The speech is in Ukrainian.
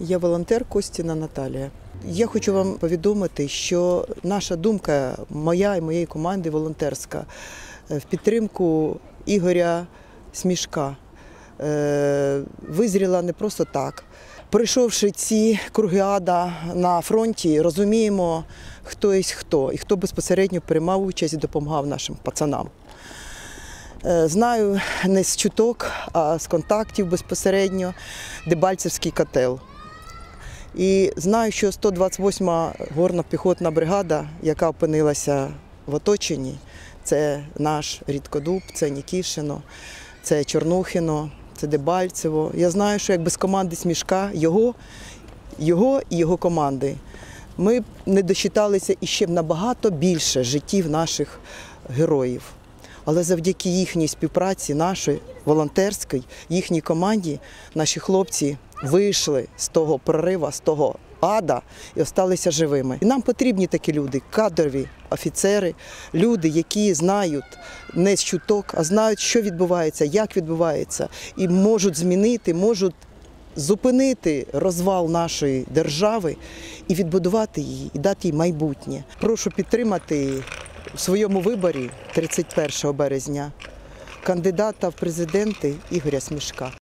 Я волонтер Костіна Наталія. Я хочу вам повідомити, що наша думка, моя і моєї команди волонтерська, е, в підтримку Ігоря Смішка е, визріла не просто так. Пройшовши ці круги ада на фронті, розуміємо, хто є хто і хто безпосередньо приймав участь і допомагав нашим пацанам. Е, Знаю не з чуток, а з контактів безпосередньо Дебальцевський котел. І знаю, що 128-ма горна піхотна бригада, яка опинилася в оточенні, це наш Рідкодуб, це Нікішино, це Чорнухино, це Дебальцево. Я знаю, що як без команди Смішка, його, його і його команди, ми б не досчиталися іще б набагато більше життів наших героїв. Але завдяки їхній співпраці, нашої волонтерській, їхній команді, наші хлопці вийшли з того прорива, з того ада і залишилися живими. І нам потрібні такі люди, кадрові офіцери, люди, які знають не з чуток, а знають, що відбувається, як відбувається, і можуть змінити, можуть зупинити розвал нашої держави і відбудувати її, і дати їй майбутнє. Прошу підтримати у своєму виборі 31 березня кандидата в президенти Ігоря Смішка.